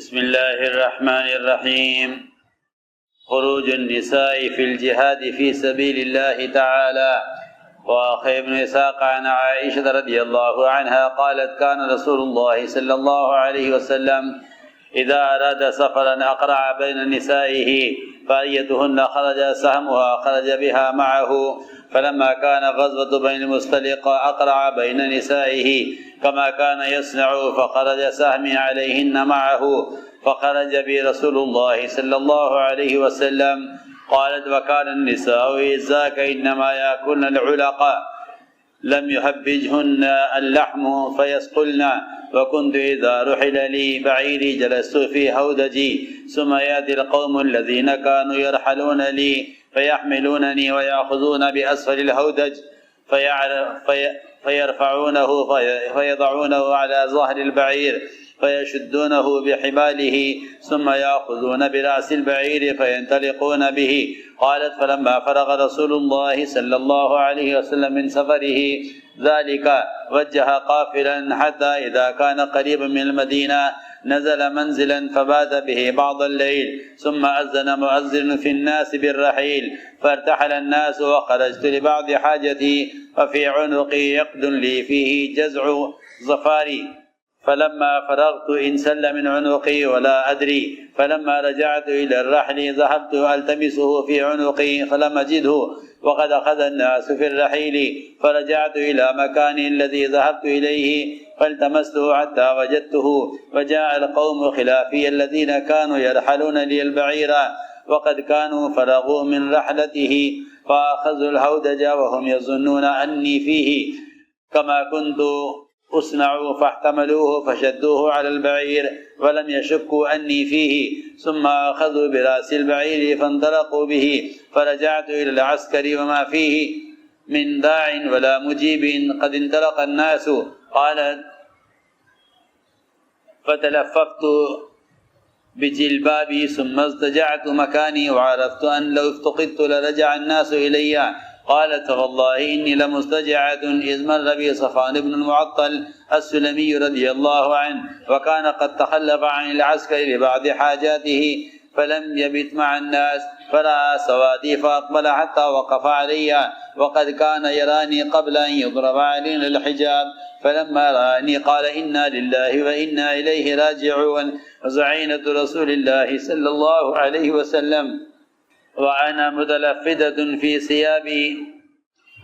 بسم الله الرحمن الرحيم. خروج النساء في الجهاد في سبيل الله تعالى. وأخي ابن إسحاق عن عائشة رضي الله عنها قالت كان رسول الله صلى الله عليه وسلم إذا أراد سفرا أقرع بين نسائه فأيتهن خرج سهمها خرج بها معه. فلما كان غزوة بين المستلق أقرع بين نسائه كما كان يصنع فخرج سهمي عليهن معه. فخرج بي رسول الله صلى الله عليه وسلم. قالت وكان النساء إذاك إنما يأكلن العلق. لم يهبجهن اللحم فيسقلن. وكنت إذا رحل لي بعيري جلست في هودجي. ثم يأتي القوم الذين كانوا يرحلون لي فيحملونني ويأخذون بأسفل الهودج. فيرفعونه في فيضعونه على ظهر البعير. فيشدونه بحباله ثم يأخذون برأس البعير فينطلقون به. قالت فلما فرغ رسول الله صلى الله عليه وسلم من سفره ذلك وجه قافلا حتى إذا كان قريبا من المدينة نزل منزلا فبات به بعض الليل ثم أذن مؤذن في الناس بالرحيل فارتحل الناس وخرجت لبعض حاجتي وفي عنقي يقد لي فيه جزع ظفاري. فلما فرغت انسل من عنقي ولا أدري فلما رجعت إلى الرحل ذهبت ألتمسه في عنقي فلم أجده وقد أخذ الناس في الرحيل فرجعت إلى مكاني الذي ذهبت إليه فالتمسته حتى وجدته وجاء القوم خلافي الذين كانوا يرحلون لي البعير وقد كانوا فرغوا من رحلته فأخذوا الهودج وهم يظنون أني فيه كما كنت أصنع فاحتملوه فشدوه على البعير ولم يشكوا أني فيه. ثم أخذوا برأس البعير فانطلقوا به فرجعت إلى العسكر وما فيه. من داع ولا مجيب قد انطلق الناس. قال فتلففت بجلبابي ثم اضطجعت مكاني وعرفت أن لو افتقدت لرجع الناس إلي. قالت والله إني لمستجعة إذ مر بي صفان بن المعطل السلمي رضي الله عنه وكان قد تخلف عن العسكر لبعض حاجاته فلم يبت مع الناس فرأى سوادي فأقبل حتى وقف علي وقد كان يراني قبل أن يضرب علينا الحجاب فلما رآني قال إنا لله وإنا إليه راجعون وزعينة رسول الله صلى الله عليه وسلم وأنا متلفدة في ثيابي.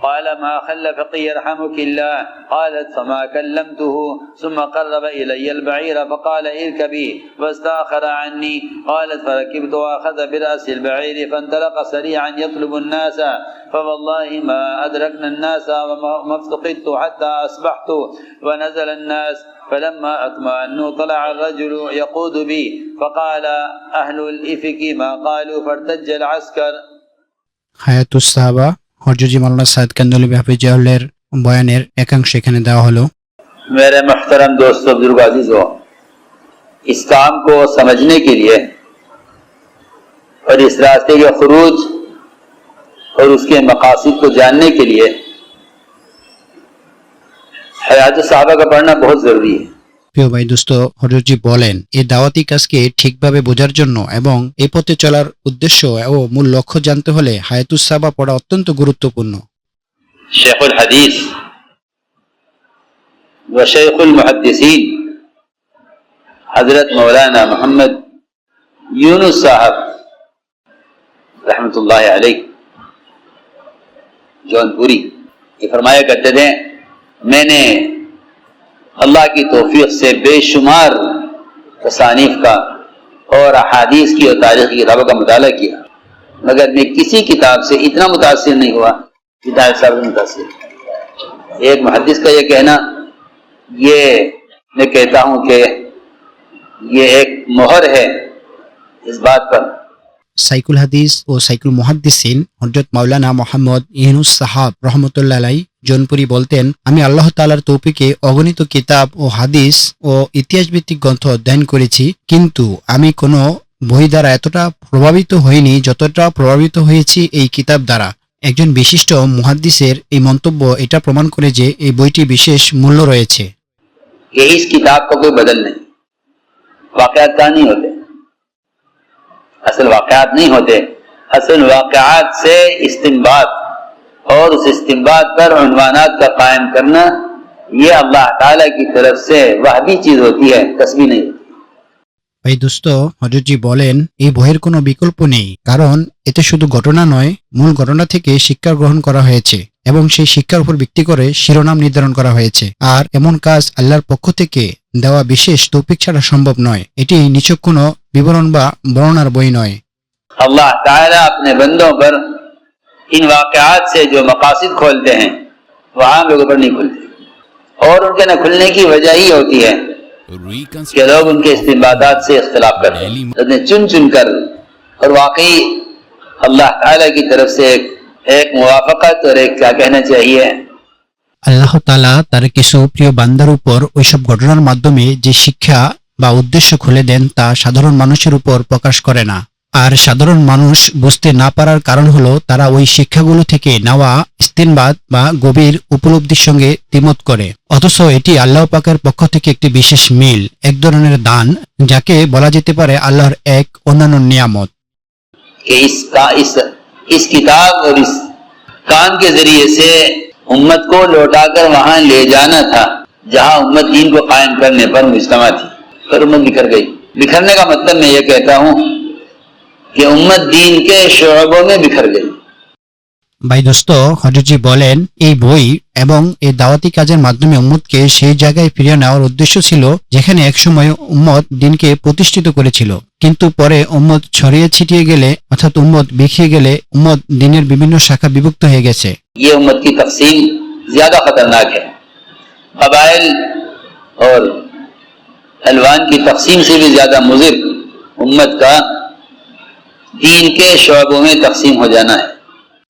قال ما خلفتي يرحمك الله قالت فما كلمته ثم قرب إلي البعير فقال اركبي فاستأخر عني. قالت فركبت وأخذ برأس البعير فانطلق سريعا يطلب الناس فوالله ما أدركنا الناس وما افتقدت حتى أصبحت ونزل الناس. فلما أطمأنوا طلع الرجل يقود بي فقال أهل الإفك ما قالوا فارتج العسكر. حياة الصحابة. حجوجی مولانا سعید کندولی حافظ جہلر بیانر ایکانش شکھنے دا ہلو میرے محترم دوستو بزرگ عزیزو اس کام کو سمجھنے کے لیے اور اس راستے کے خروج اور اس کے مقاصد کو جاننے کے لیے حیات صحابہ کا پڑھنا بہت ضروری ہے প্রিয় ভাই দোস্ত, হজরতজি বলেন এই দাওয়াতি কাজকে ঠিকভাবে বোঝার জন্য এবং এ পথে চলার উদ্দেশ্য ও মূল লক্ষ্য জানতে হলে হায়াতুসাবা পড়া অত্যন্ত গুরুত্বপূর্ণ। শেখুল হাদিস وشيخ المحدثين حضرت مولانا محمد يونس صاحب رحمة الله عليه جونپوری یہ فرمایا کرتے تھے میں اللہ کی توفیق سے بے شمار تصانیف کا اور احادیث کی اور تاریخ کی کتابوں کا مطالعہ کیا۔ مگر میں کسی کتاب سے اتنا متاثر نہیں ہوا کتاب صاحب سے متاثر۔ ایک محدث کا یہ کہنا، یہ میں کہتا ہوں کہ یہ ایک مہر ہے اس بات پر۔ سائیکل حدیث اور سائیکل محدثین، حجت مولانا محمد یونس صاحب رحمۃ اللہ علیہ জনপুরি বলতেন আমি আল্লাহ তালার তৌফিকে অগণিত কিতাব ও হাদিস ও ইতিহাস ভিত্তিক গ্রন্থ অধ্যয়ন করেছি কিন্তু আমি কোনো বই দ্বারা এতটা প্রভাবিত হইনি যতটা প্রভাবিত হয়েছি এই কিতাব দ্বারা একজন বিশিষ্ট মুহাদ্দিসের এই মন্তব্য এটা প্রমাণ করে যে এই বইটি বিশেষ মূল্য রয়েছে कि इस किताब का कोई बदल नहीं वाकयात कहाँ नहीं होते असल वाकयात नहीं होते असल वाकयात से इस्तेमाल और उस इस्तेमाल पर उनवानात का कायम करना ये अल्लाह ताला की तरफ से वह भी चीज होती है तस्वीर नहीं होती ভাই দোস্ত হজরতজি বলেন এই বইয়ের কোনো বিকল্প নেই কারণ এতে শুধু ঘটনা নয় মূল ঘটনা থেকে শিক্ষা গ্রহণ করা হয়েছে এবং সেই শিক্ষার উপর ভিত্তি করে শিরোনাম নির্ধারণ করা হয়েছে আর এমন কাজ আল্লাহর পক্ষ থেকে দেওয়া বিশেষ তৌফিক ছাড়া সম্ভব নয় এটি নিছক কোনো বিবরণ বা বর্ণনার বই নয় अल्लाह ताला अपने बंदों ان واقعات سے جو مقاصد کھولتے ہیں وہ عام لوگوں پر نہیں کھلتے۔ اور ان کے نہ کھلنے کی وجہ ہی ہوتی ہے کہ لوگ ان کے استمبادات سے اختلاف کر رہے چن چن کر اور واقعی اللہ تعالیٰ کی طرف سے ایک ایک موافقت اور ایک کیا کہنا چاہیے۔ আল্লাহ তালা তার কিছু প্রিয় বান্দার উপর ওইসব ঘটনার মাধ্যমে যে শিক্ষা বা উদ্দেশ্য খুলে দেন তা সাধারণ মানুষের উপর প্রকাশ করে না আর সাধারণ মানুষ বুঝতে না পারার কারণ হলো তারা ওই শিক্ষাগুলো থেকে নেওয়া ইস্তেনবাদ বা গভীর উপলব্ধির সঙ্গে দ্বিমত করে অথচ এটি আল্লাহ পাকের পক্ষ থেকে একটি বিশেষ মিল এক ধরনের দান যাকে বলা যেতে পারে আল্লাহর এক অন্যান্য নিয়ামত कि इस का इस इस किताब और इस कान के जरिए से उम्मत को लौटाकर वहां ले जाना था जहां उम्मत दीन को कायम करने पर मुजतमा थी पर उम्मत बिखर गई बिखरने का मतलब मैं ये कहता हूं कि उम्मत दीन के शोबों में बिखर गई ভাই দোস্ত হজরজি বলেন এই বই এবং এই দাওয়াতি কাজের মাধ্যমে উম্মতকে সেই জায়গায় ফিরিয়ে নেওয়ার উদ্দেশ্য ছিল যেখানে একসময় উম্মত দিনকে প্রতিষ্ঠিত করেছিল কিন্তু পরে উম্মত ছড়িয়ে ছিটিয়ে গেলে অর্থাৎ উম্মত বিখিয়ে গেলে উম্মত দিনের বিভিন্ন শাখা বিভক্ত হয়ে গেছে ये उम्मत की तकसीम ज्यादा खतरनाक है कबाइल और अलवान की तकसीम से भी ज्यादा मुजिर उम्मत का دین کے شعبوں میں تقسیم ہو جانا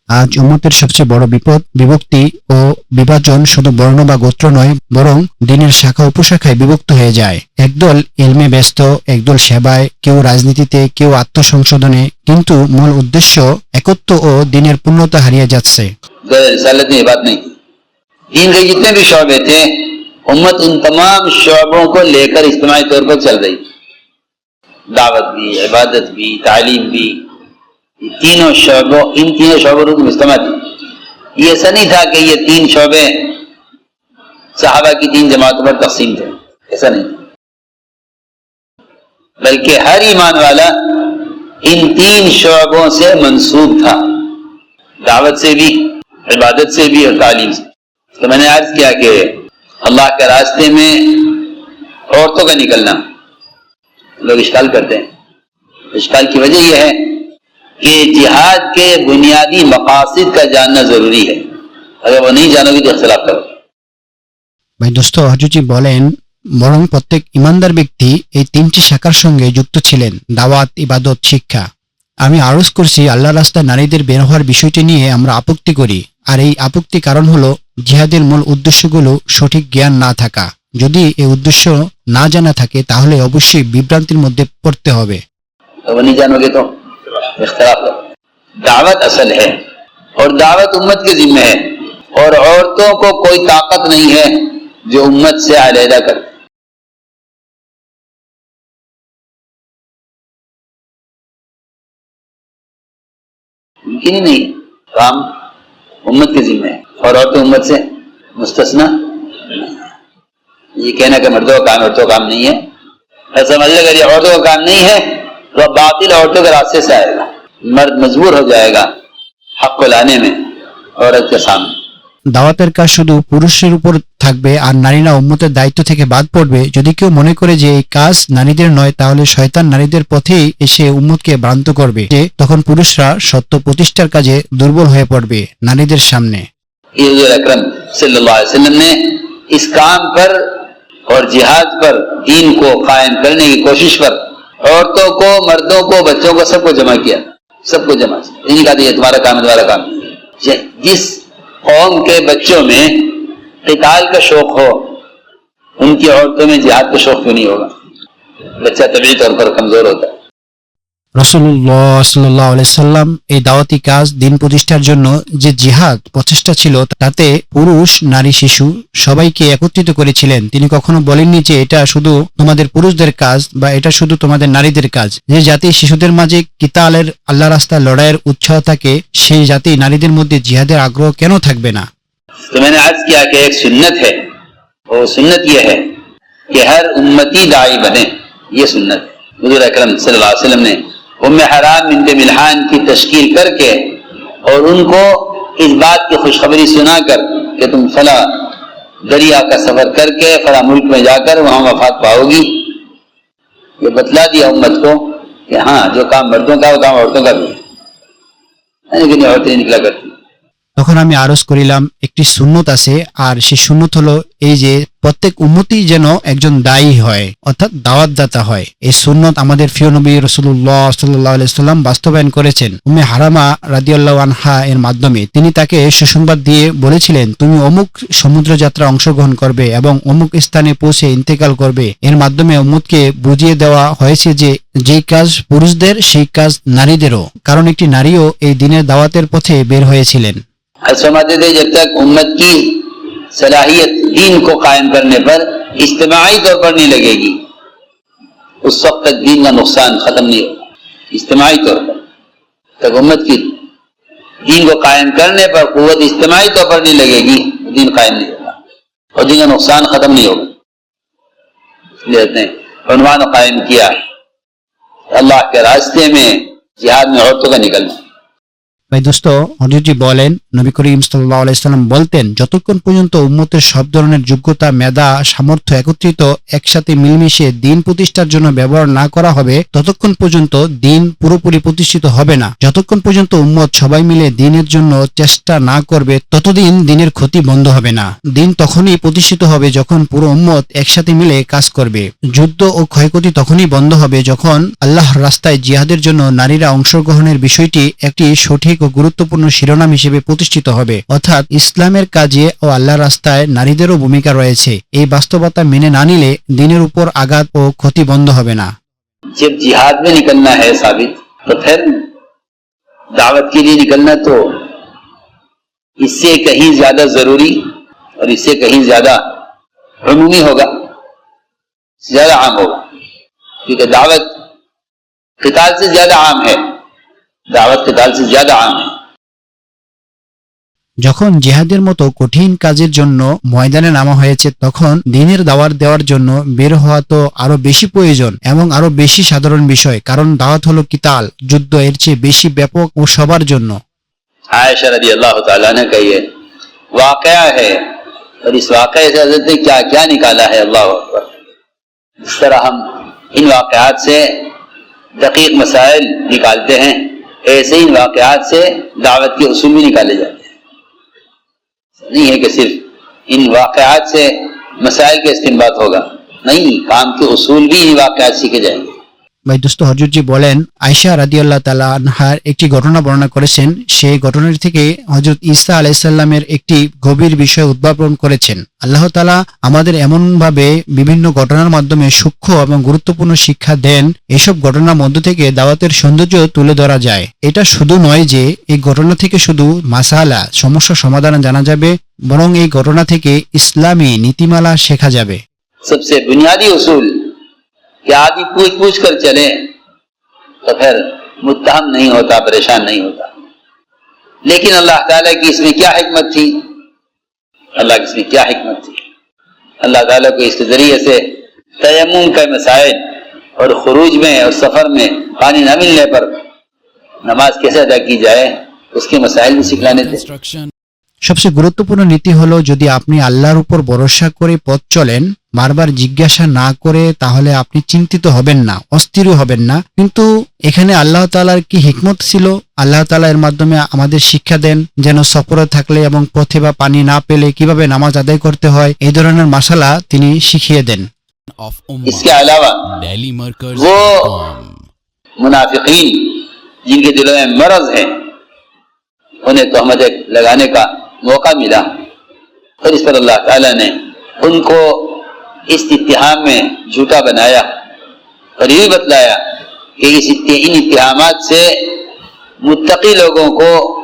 আজ উম্মতের সবচেয়ে বড় বিপদ বিভক্তি ও বিভাজন শুধু বর্ণ বা গোত্র নয় বরং দিনের শাখা উপশাখায় বিভক্ত হয়ে যায়। একদল এলমে ব্যস্ত একদল সেবায় কেউ রাজনীতিতে কেউ আত্মসংশোধনে কিন্তু মূল উদ্দেশ্য একত্ব ও দিনের পূর্ণতা হারিয়ে যাচ্ছে। دین کے جتنے بھی شعبے تھے امت ان تمام شعبوں کو لے دعوت بھی، عبادت بھی، تعلیم بھی تینوں شعبوں، ان تینوں شعبوں کو مجتمع تھی یہ ایسا نہیں تھا کہ یہ تین شعبے صحابہ کی تین جماعتوں پر تقسیم تھے، ایسا نہیں۔ بلکہ ہر ایمان والا ان تین شعبوں سے منسوب تھا۔ دعوت سے بھی، عبادت سے بھی اور تعلیم سے۔ تو میں نے عرض کیا کہ اللہ کے راستے میں عورتوں کا نکلنا लोग इश्काल करते हैं इश्काल की वजह यह है कि जिहाद के बुनियादी मकासद का जानना जरूरी है अगर वो नहीं जानोगे तो इख्तलाफ करोगे ভাই দোস্ত হজুজি বলেন বরং প্রত্যেক ইমানদার ব্যক্তি এই তিনটি শাখার সঙ্গে যুক্ত ছিলেন দাওয়াত ইবাদত শিক্ষা আমি আরজ করছি আল্লাহ রাস্তায় নারীদের বের হওয়ার বিষয়টি নিয়ে আমরা আপত্তি করি আর এই আপত্তি কারণ হলো জিহাদের মূল উদ্দেশ্যগুলো সঠিক জ্ঞান না থাকা যদি এ উদ্দেশ্য না জানা থাকে، তাহলে অবশ্যই বিভ্রান্তির মধ্যে পড়তে হবে। دعوت اصل ہے اور دعوت امت کے ذمہ ہے اور عورتوں کو کوئی طاقت نہیں ہے جو امت سے علیحدہ کر ہی نہیں کام امت کے ذمہ ہے اور عورتیں امت سے مستثنا ये कहना कि मर्दों का काम औरतों का काम नहीं है और समझ ले अगर ये औरतों का काम नहीं है तो बातिल औरतों के रास्ते से आएगा मर्द मजबूर हो जाएगा हक को लाने में औरत के सामने দাওয়াতের কাজ শুধু পুরুষের উপর থাকবে আর নারীরা উম্মতের দায়িত্ব থেকে বাদ পড়বে যদি কেউ মনে করে যে এই কাজ নারীদের নয় তাহলে শয়তান নারীদের পথেই এসে উম্মতকে ভ্রান্ত করবে যে তখন পুরুষরা সত্য প্রতিষ্ঠার কাজে দুর্বল হয়ে পড়বে নারীদের সামনে ये हुजूर अकरम सल्लल्लाहु अलैहि वसल्लम ने इस काम पर اور جہاد پر دین کو قائم کرنے کی کوشش پر عورتوں کو، مردوں کو، بچوں کو سب کو جمع کیا، سب کو جمع کیا۔ کہا دیا تمہارا کام تمہارا کام۔ جس قوم کے بچوں میں قتال کا شوق ہو، ان کی عورتوں میں جہاد کا شوق کیوں نہیں ہوگا؟ بچہ طبی طور پر کمزور ہوتا ہے۔ রসুল্লাহ সাল্লাহ সাল্লাম এই দাওয়াতি কাজ দিন প্রতিষ্ঠার জন্য যে জিহাদ প্রচেষ্টা ছিল তাতে পুরুষ নারী শিশু সবাইকে একত্রিত করেছিলেন তিনি কখনো বলেননি যে এটা শুধু তোমাদের পুরুষদের কাজ বা এটা শুধু তোমাদের নারীদের কাজ যে জাতি শিশুদের মাঝে কিতালের আল্লাহ রাস্তায় লড়াইয়ের উৎসাহ থাকে সেই জাতি নারীদের মধ্যে জিহাদের আগ্রহ কেন থাকবে না तो मैंने अर्ज किया कि एक सुन्नत है वो सुन्नत ये है कि हर उम्मती दाई बने ये सुन्नत है हजूर अकरम सल्लल्लाहु अलैहि वसल्लम ने ام حرام بنت ملحان کی تشکیل کر کے اور ان کو اس بات کی خوشخبری سنا کر کہ تم فلاں دریا کا سفر کر کے فلا ملک میں جا کر وہاں وفات پاؤ گی۔ یہ بتلا دیا امت کو کہ ہاں جو کام مردوں کا وہ کام عورتوں کا بھی لیکن یعنی عورتیں نکلا کرتی۔ তখন আমি আরজ করিলাম, একটি সুন্নত আছে, আর সেই সুন্নত হলো এই যে প্রত্যেক উন্মতি যেন একজন দায়ী হয়, অর্থাৎ দাওয়াতদাতা হয়। এই সুন্নত আমাদের প্রিয় নবী রসুল্লাহ সাল্লাম বাস্তবায়ন করেছেন। উমে হারামা রাদিয়াল্লাহ আনহা এর মাধ্যমে তিনি তাকে সুসংবাদ দিয়ে বলেছিলেন, তুমি অমুক সমুদ্র যাত্রা অংশগ্রহণ করবে এবং অমুক স্থানে পৌঁছে ইন্তেকাল করবে। এর মাধ্যমে অমুককে বুঝিয়ে দেওয়া হয়েছে যে, যেই কাজ পুরুষদের, সেই কাজ নারীদেরও। কারণ একটি নারীও এই দিনের দাওয়াতের পথে বের হয়েছিলেন। فرماتے تھے، جب تک امت کی صلاحیت دین کو قائم کرنے پر اجتماعی طور پر نہیں لگے گی، اس وقت تک دین کا نقصان ختم نہیں ہوگا، اجتماعی طور پر۔ تک امت کی دین کو قائم کرنے پر قوت اجتماعی طور پر نہیں لگے گی، دین قائم نہیں ہوگا۔ اور دین کا نقصان ختم نہیں ہوگا۔ لیتے ہیں عنوان قائم کیا اللہ کے راستے میں جہاد میں عورتوں کا نکلنا۔ ভাই দোস্ত হজরতজি বলেন, নবী করিম সাল্লাহ আলাইসাল্লাম বলতেন, যতক্ষণ পর্যন্ত উম্মতের সব ধরনের যোগ্যতা, মেধা, সামর্থ্য একত্রিত, একসাথে মিলমিশে দিন প্রতিষ্ঠার জন্য ব্যবহার না করা হবে, ততক্ষণ পর্যন্ত দিন পুরোপুরি প্রতিষ্ঠিত হবে না। যতক্ষণ পর্যন্ত উম্মত সবাই মিলে দিনের জন্য চেষ্টা না করবে, ততদিন দিনের ক্ষতি বন্ধ হবে না। দিন তখনই প্রতিষ্ঠিত হবে যখন পুরো উম্মত একসাথে মিলে কাজ করবে। যুদ্ধ ও ক্ষয়ক্ষতি তখনই বন্ধ হবে যখন আল্লাহর রাস্তায় জিহাদের জন্য নারীরা অংশগ্রহণের বিষয়টি একটি সঠিক ও গুরুত্বপূর্ণ শিরোনাম হিসেবে প্রতিষ্ঠিত হবে অর্থাৎ ইসলামের কাজে ও আল্লাহর রাস্তায় নারীদেরও ভূমিকা রয়েছে এই বাস্তবতা মেনে না নিলে দিনের উপর আঘাত ও ক্ষতি বন্ধ হবে না जब जिहाद में निकलना है साबित तो फिर दावत के लिए निकलना तो इससे कहीं ज्यादा जरूरी और इससे कहीं ज्यादा अमूमी होगा ज्यादा आम होगा क्योंकि दावत किताल से ज्यादा आम है दावत किताल से ज्यादा आम है যখন জিহাদের মতো কঠিন কাজের জন্য ময়দানে নামা হয়েছে তখন দিনের দাওয়াত দেওয়ার জন্য বের হওয়া তো আরো বেশি প্রয়োজন এবং আরো বেশি সাধারণ বিষয় কারণ দাওয়াত হলো কিতাল যুদ্ধ এর চেয়ে বেশি ব্যাপক ও সবার জন্য आयशा रदी अल्लाह तआला का ये वाकया है और इस वाकये से हजरत ने क्या क्या निकाला है अल्लाह अकबर इस तरह हम इन वाकयात से दकीक मसाइल निकालते हैं ایسے ہی واقعات سے دعوت کے اصول بھی نکالے جاتے ہیں۔ نہیں ہے کہ صرف ان واقعات سے مسائل کا استعمال ہوگا۔ نہیں، کام کے اصول بھی ان واقعات سیکھے جائیں گے۔ ভাই দোস্ত হজরতজি বলেন আয়সা রাদিয়াল্লাহ তালা আনহার একটি ঘটনা বর্ণনা করেছেন। সেই ঘটনাটি থেকে হজরত ঈসা আলাইসাল্লামের একটি গভীর বিষয় উদ্ভাবন করেছেন। আল্লাহ তালা আমাদের এমনভাবে বিভিন্ন ঘটনার মাধ্যমে সূক্ষ্ম এবং গুরুত্বপূর্ণ শিক্ষা দেন। এসব ঘটনার মধ্য থেকে দাওয়াতের সৌন্দর্য তুলে ধরা যায়। এটা শুধু নয় যে, এই ঘটনা থেকে শুধু মাসালা, সমস্যা সমাধান জানা যাবে, বরং এই ঘটনা থেকে ইসলামী নীতিমালা শেখা যাবে। کہ آدمی پوچھ پوچھ کر چلیں تو پھر متہم نہیں ہوتا، پریشان نہیں ہوتا۔ لیکن اللہ تعالیٰ کی اس میں کیا حکمت تھی؟ اللہ کی اس میں کیا حکمت تھی؟ اللہ تعالیٰ کو اس کے ذریعے سے تیمم کا مسائل اور خروج میں اور سفر میں پانی نہ ملنے پر نماز کیسے ادا کی جائے، اس کے مسائل بھی سکھلانے تھے۔ সবচেয়ে গুরুত্বপূর্ণ নীতি হলো যদি আপনি আল্লাহর উপর ভরসা করে পথ চলেন বারবার জিজ্ঞাসা না করে তাহলে আপনি চিন্তিত হবেন না অস্থিরও হবেন না কিন্তু এখানে আল্লাহ তালার কি হিকমত ছিল আল্লাহ তালা এর মাধ্যমে আমাদের শিক্ষা দেন যেন সফরে থাকলে এবং পথে বা পানি না পেলে কিভাবে নামাজ আদায় করতে হয় এই ধরনের মাসালা তিনি শিখিয়ে দেন of इसके Ummah. अलावा DailyMarkers.com. मुनाफिकीन जिनके दिलों में मरज है उन्हें तहमत लगाने का موقع ملا۔ پھر اس پر اللہ تعالیٰ نے ان کو اس اتحام میں جھوٹا بنایا اور یہ بھی بتلایا کہ اس ان اتحامات سے متقی لوگوں کو،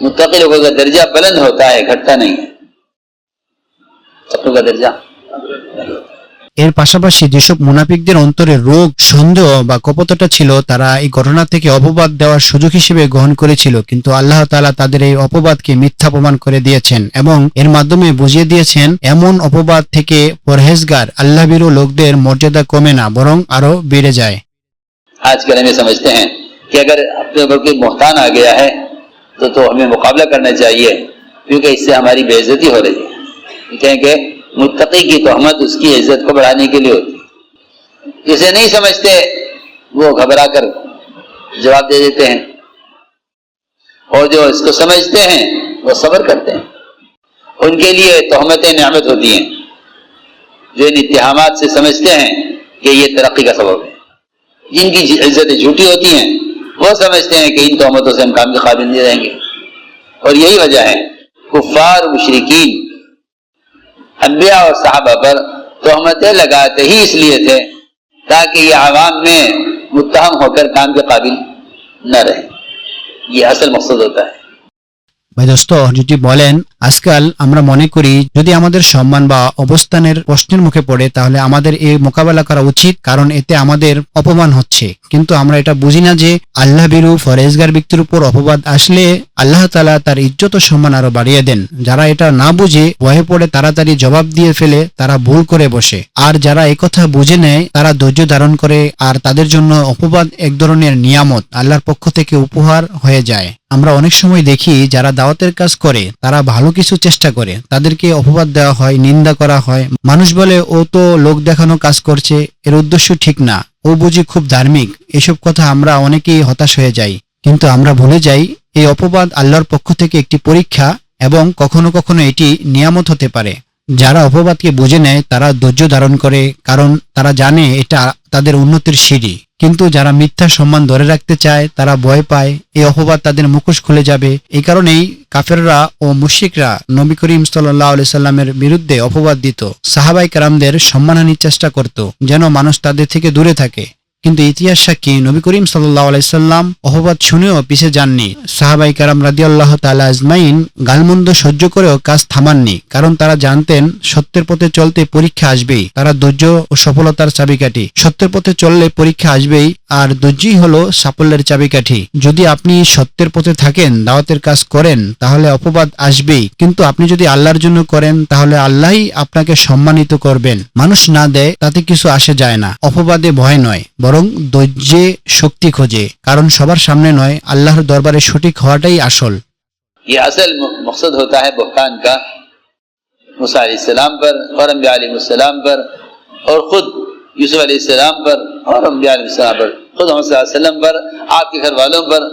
متقی لوگوں کا درجہ بلند ہوتا ہے، گھٹتا نہیں ہے۔ کا درجہ۔ এর পাশাপাশি যেসব মুনাফিকদের অন্তরে রোগ সন্দেহ বা কপতটা ছিল তারা এই ঘটনা থেকে অপবাদ দেওয়ার সুযোগ হিসেবে গ্রহণ করেছিল কিন্তু আল্লাহ তাআলা তাদের এই অপবাদকে মিথ্যা প্রমাণ করে দিয়েছেন এবং এর মাধ্যমে বুঝিয়ে দিয়েছেন এমন অপবাদ থেকে পরহেজগার আল্লাহবিরু লোকদের মর্যাদা কমে না বরং আরো বেড়ে যায় आजकल हमें समझते हैं कि अगर अपने ऊपर कोई मोहतान आ गया है तो तो हमें मुकाबला करना चाहिए क्योंकि इससे हमारी बेइज्जती हो रही है متقی کی تہمت اس کی عزت کو بڑھانے کے لیے ہوتی۔ ہے جسے نہیں سمجھتے، وہ گھبرا کر جواب دے دیتے ہیں۔ اور جو اس کو سمجھتے ہیں، وہ صبر کرتے ہیں۔ ان کے لیے تہمتیں نعمت ہوتی ہیں۔ جو ان اتحامات سے سمجھتے ہیں کہ یہ ترقی کا سبب ہے۔ جن کی عزتیں جھوٹی ہوتی ہیں، وہ سمجھتے ہیں کہ ان تہمتوں سے ہم کام کے قابل نہیں رہیں گے۔ اور یہی وجہ ہے، کفار مشرقین انبیاء اور صحابہ پر تہمتیں لگاتے ہی اس لیے تھے تاکہ یہ عوام میں متہم ہو کر کام کے قابل نہ رہے۔ یہ اصل مقصد ہوتا ہے۔ ভাই দোস্ত, যদি বলেন, আজকাল আমরা মনে করি যদি আমাদের সম্মান বা অবস্থানের প্রশ্নের মুখে পড়ে, তাহলে আমাদের এই মোকাবেলা করা উচিত, কারণ এতে আমাদের অপমান হচ্ছে। কিন্তু আমরা এটা বুঝি না যে আল্লাহ বিরু ফরেজগার ব্যক্তির উপর অপবাদ আসলে আল্লাহ তালা তার ইজ্জত সম্মান আরও বাড়িয়ে দেন। যারা এটা না বুঝে, ভয়ে পড়ে, তাড়াতাড়ি জবাব দিয়ে ফেলে, তারা ভুল করে বসে। আর যারা একথা বুঝে নেয়, তারা ধৈর্য ধারণ করে, আর তাদের জন্য অপবাদ এক ধরনের নিয়ামত, আল্লাহর পক্ষ থেকে উপহার হয়ে যায়। আমরা অনেক সময় দেখি যারা দাওয়াতের কাজ করে, তারা ভালো কিছু চেষ্টা করে। তাদেরকে অপবাদ দেওয়া হয়, নিন্দা করা হয়। মানুষ বলে, ও তো লোক দেখানো কাজ করছে, এর উদ্দেশ্য ঠিক না। ও বুঝি খুব ধার্মিক। এসব কথা আমরা অনেকেই হতাশ হয়ে যাই। কিন্তু আমরা ভুলে যাই, এই অপবাদ আল্লাহর পক্ষ থেকে একটি পরীক্ষা এবং কখনো কখনো এটি নিয়ামত হতে পারে। যারা অপবাদকে বুঝে নেয়, তারা ধৈর্য ধারণ করে, কারণ তারা জানে এটা তাদের উন্নতির সিঁড়ি। কিন্তু যারা মিথ্যা সম্মান ধরে রাখতে চায়, তারা ভয় পায়, এই অপবাদ তাদের মুখোশ খুলে যাবে। এই কারণেই কাফেররা ও মুশিকরা নবী করিম সাল্লাহ সাল্লামের বিরুদ্ধে অপবাদ দিত। সাহাবাই কারামদের সম্মানহানির চেষ্টা করত, যেন মানুষ তাদের থেকে দূরে থাকে। কিন্তু ইতিহাস সাক্ষী নবী করিম সাল্লাহ আলাইসাল্লাম অপবাদ শুনেও পিছে যাননি। সাহাবাই কারাম রাদি আল্লাহ তালা আজমাইন গালমন্দ সহ্য করেও কাজ থামাননি, কারণ তারা জানতেন সত্যের পথে চলতে পরীক্ষা আসবেই, তারা ধৈর্য ও সফলতার চাবিকাঠি। সত্যের পথে চললে পরীক্ষা আসবেই, আর ধৈর্যই হলো সাফল্যের চাবিকাঠি। যদি আপনি সত্যের পথে থাকেন, দাওয়াতের কাজ করেন, তাহলে অপবাদ আসবেই। কিন্তু আপনি যদি আল্লাহর জন্য করেন, তাহলে আল্লাহই আপনাকে সম্মানিত করবেন। মানুষ না দেয়, তাতে কিছু আসে যায় না। অপবাদে ভয় নয় বরং ধৈর্যে শক্তি খোঁজে، কারণ সবার সামনে নয়، আল্লাহর দরবারে সঠিক হওয়াটাই আসল। یہ اصل مقصد ہوتا ہے بہتان کا، موسیٰ علیہ السلام پر، اور انبیاء علیہ السلام پر، اور خود یوسف علیہ السلام پر، اور انبیاء علیہ السلام پر، خود محمد صلی اللہ علیہ وسلم پر، آپ کے گھر والوں پر۔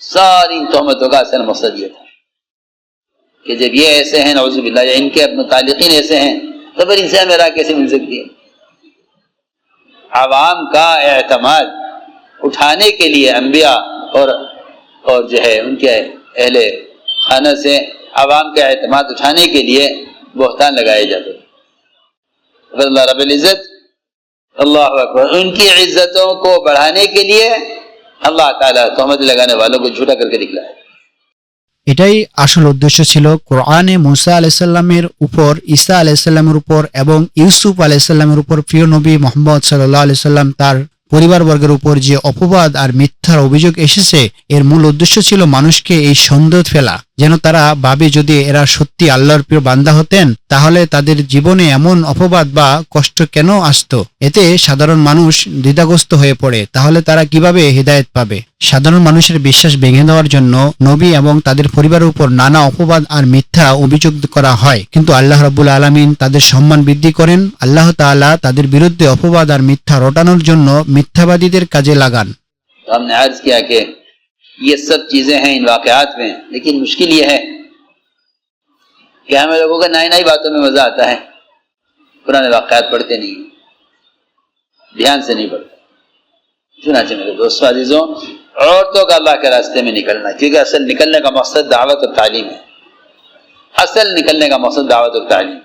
ساری ان تہمتوں کا اصل مقصد یہ تھا کہ جب یہ ایسے ہیں، نعوذ باللہ، یا ان کے اپنے تعلقین ایسے ہیں، تو پھر ان سے ہمیں راہ کیسے مل سکتی ہے؟ عوام کا اعتماد اٹھانے کے لیے انبیاء اور اور جو ہے ان کے اہل خانہ سے عوام کا اعتماد اٹھانے کے لیے بہتان لگائے جاتے اللہ رب العزت اللہ اکبر ان کی عزتوں کو بڑھانے کے لیے اللہ تعالیٰ تہمت لگانے والوں کو جھوٹا کر کے نکلا ہے এটাই আসল উদ্দেশ্য ছিল কোরআনে মুসা আলাইসাল্লামের উপর, ঈসা আলাইসাল্লামের উপর এবং ইউসুফ আলাইসাল্লামের উপর প্রিয় নবী মোহাম্মদ সাল্লাহ আলাইসাল্লাম তার পরিবারবর্গের উপর যে অপবাদ আর মিথ্যার অভিযোগ এসেছে, এর মূল উদ্দেশ্য ছিল মানুষকে এই সন্দেহ ফেলা। যেন তারা ভাবে যদি এরা সত্যি আল্লাহর প্রিয় বান্দা হতেন, তাহলে তাদের জীবনে এমন অপবাদ বা কষ্ট কেন আসতো? এতে সাধারণ মানুষ দ্বিধাগ্রস্ত হয়ে পড়ে। তাহলে তারা কীভাবে হৃদায়ত পাবে? সাধারণ মানুষের বিশ্বাস ভেঙে দেওয়ার জন্য নবী এবং তাদের পরিবারের উপর নানা অপবাদ আর মিথ্যা অভিযোগ করা হয়। কিন্তু আল্লাহ রাবুল আলমিন তাদের সম্মান বৃদ্ধি করেন। আল্লাহ তাআলা তাদের বিরুদ্ধে অপবাদ আর মিথ্যা রটানোর জন্য মিথ্যাবাদীদের কাজে লাগান। ہم نے عرض کیا کہ یہ سب چیزیں ہیں ان واقعات میں، لیکن مشکل یہ ہے کہ ہمیں لوگوں کا نائی نائی باتوں میں مزہ آتا ہے۔ پرانے واقعات پڑھتے نہیں دھیان سے نہیں پڑھتے۔ چنانچہ میرے دوست عزیزوں، عورتوں کا اللہ کے راستے میں نکلنا، کیونکہ اصل نکلنے کا مقصد دعوت اور تعلیم ہے۔ اصل نکلنے کا مقصد دعوت اور تعلیم۔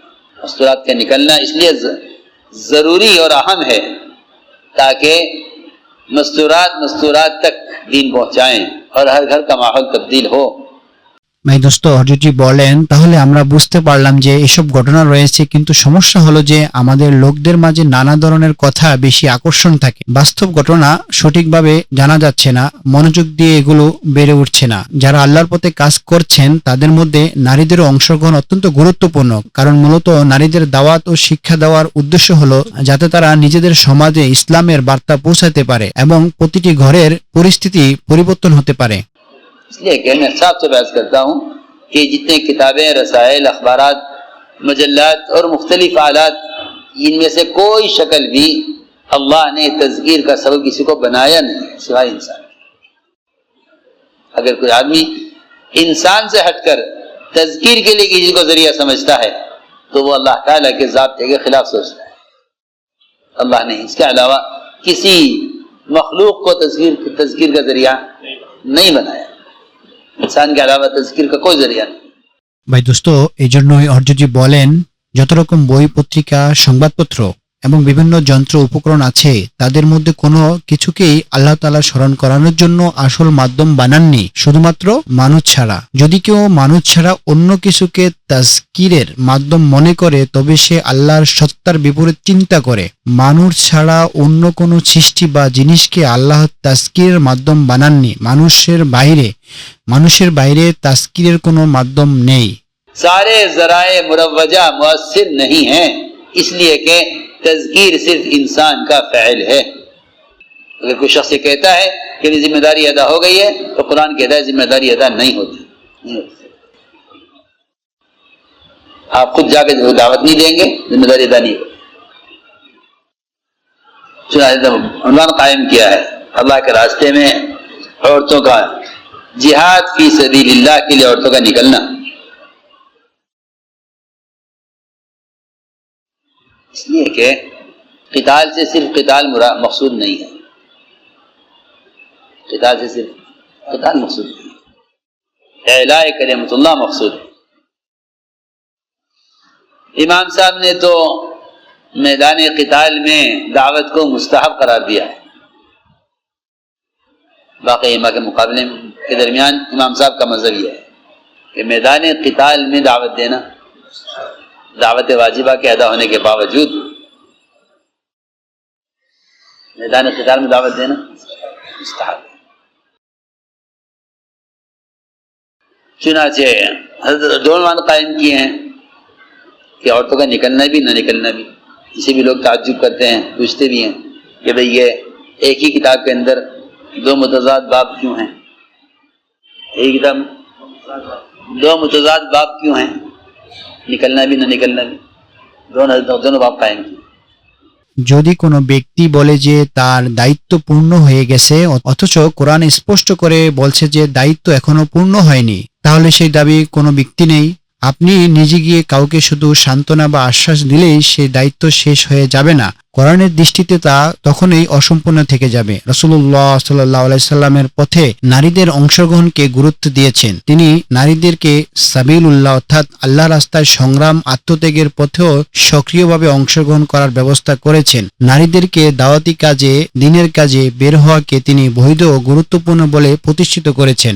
مستورات کے نکلنا اس لیے ضروری اور اہم ہے تاکہ مستورات مستورات تک دین پہنچائیں اور ہر گھر کا ماحول تبدیل ہو۔ ভাই দোস্ত হরজতজি বলেন, তাহলে আমরা বুঝতে পারলাম যে এসব ঘটনা রয়েছে, কিন্তু সমস্যা হলো যে আমাদের লোকদের মাঝে নানা ধরনের কথা বেশি আকর্ষণ থাকে। বাস্তব ঘটনা সঠিকভাবে জানা যাচ্ছে না, মনোযোগ দিয়ে এগুলো বেড়ে উঠছে না। যারা আল্লাহর পথে কাজ করছেন, তাদের মধ্যে নারীদেরও অংশগ্রহণ অত্যন্ত গুরুত্বপূর্ণ, কারণ মূলত নারীদের দাওয়াত ও শিক্ষা দেওয়ার উদ্দেশ্য হলো যাতে তারা নিজেদের সমাজে ইসলামের বার্তা পৌঁছাতে পারে এবং প্রতিটি ঘরের পরিস্থিতি পরিবর্তন হতে পারে। اس لیے کہ میں صاف سے بحث کرتا ہوں کہ جتنے کتابیں، رسائل، اخبارات، مجلات اور مختلف آلات، ان میں سے کوئی شکل بھی اللہ نے تذکیر کا سبب کسی کو بنایا نہیں، سوائے انسان اگر کوئی آدمی انسان سے ہٹ کر تذکیر کے لیے کسی کو ذریعہ سمجھتا ہے، تو وہ اللہ تعالیٰ کے ضابطے کے خلاف سوچتا ہے۔ اللہ نے اس کے علاوہ کسی مخلوق کو تذکیر تذکیر کا ذریعہ نہیں بنایا۔ इंसान के अलावा तस्गीर का कोई जरिया नहीं ভাই দোস্ত এই জন্যই অর্জজি বলেন যত রকম বই পত্রিকা সংবাদপত্র এবং বিভিন্ন যন্ত্র উপকরণ আছে, তাদের মধ্যে কোনো কিছুকেই আল্লাহ তালা স্মরণ করানোর জন্য আসল মাধ্যম বানাননি, শুধুমাত্র মানুষ ছাড়া। যদি কেউ মানুষ ছাড়া অন্য কিছুকে তাস্কিরের মাধ্যম মনে করে, তবে সে আল্লাহর সত্তার বিপরীত চিন্তা করে। মানুষ ছাড়া অন্য কোনো সৃষ্টি বা জিনিসকে আল্লাহ তাস্কিরের মাধ্যম বানাননি, মানুষের বাইরে। মানুষের বাইরে তাস্কিরের কোনো মাধ্যম নেই। সারে জরায়ে মুরব্বজা মুসির নহি হ্যাঁ। اس لیے کہ تذکیر صرف انسان کا فعل ہے۔ اگر کوئی شخص یہ کہتا ہے کہ میری ذمہ داری ادا ہو گئی ہے، تو قرآن کہتا ہے ذمہ داری ادا نہیں ہوتی۔ آپ خود جا کے دعوت نہیں دیں گے، ذمہ داری ادا نہیں ہوگی عنوان قائم کیا ہے، اللہ کے راستے میں عورتوں کا جہاد فی سبیل اللہ کے لیے عورتوں کا نکلنا۔ اس لیے کہ قتال سے صرف قتال مقصود نہیں ہے۔ قتال سے صرف قتال مقصود نہیں ہے۔ اعلائے کریمت اللہ مقصود ہے۔ امام صاحب نے تو میدان قتال میں دعوت کو مستحب قرار دیا ہے۔ باقی امام کے مقابلے کے درمیان امام صاحب کا مذہب یہ ہے کہ میدان قتال میں دعوت دینا۔ دعوت واجبہ کے ادا ہونے کے باوجود میدان قتال میں دعوت دینا مستحب۔ چنانچہ حضرت دو قائم کیے ہیں کہ عورتوں کا نکلنا بھی نہ نکلنا بھی۔ اسے بھی لوگ تعجب کرتے ہیں، پوچھتے بھی ہیں کہ بھئی یہ ایک ہی کتاب کے اندر دو متضاد باپ کیوں ہیں؟ ایک دم دو متضاد باپ کیوں ہیں؟ निकलना भी ना निकलना भी दोनों दोनों बाब कायम किए যদি কোনো ব্যক্তি বলে যে তার দায়িত্ব পূর্ণ হয়ে গেছে অ- অথচ কোরআন স্পষ্ট করে বলছে যে দায়িত্ব এখনো পূর্ণ হয়নি তাহলে সেই দাবি কোনো ব্যক্তি নেই আপনি নিজে গিয়ে কাউকে শুধু সান্ত্বনা বা আশ্বাস দিলেই সেই দায়িত্ব শেষ হয়ে যাবে না। কোরআনের দৃষ্টিতে তা তখনই অসম্পূর্ণ থেকে যাবে। রসুল্লাহ সাল্লাহ আলাইসাল্লামের পথে নারীদের অংশগ্রহণকে গুরুত্ব দিয়েছেন। তিনি নারীদেরকে সাবিল উল্লাহ অর্থাৎ আল্লাহ রাস্তায় সংগ্রাম, আত্মত্যাগের পথেও সক্রিয়ভাবে অংশগ্রহণ করার ব্যবস্থা করেছেন। নারীদেরকে দাওয়াতি কাজে, দিনের কাজে বের হওয়াকে তিনি বৈধ ও গুরুত্বপূর্ণ বলে প্রতিষ্ঠিত করেছেন।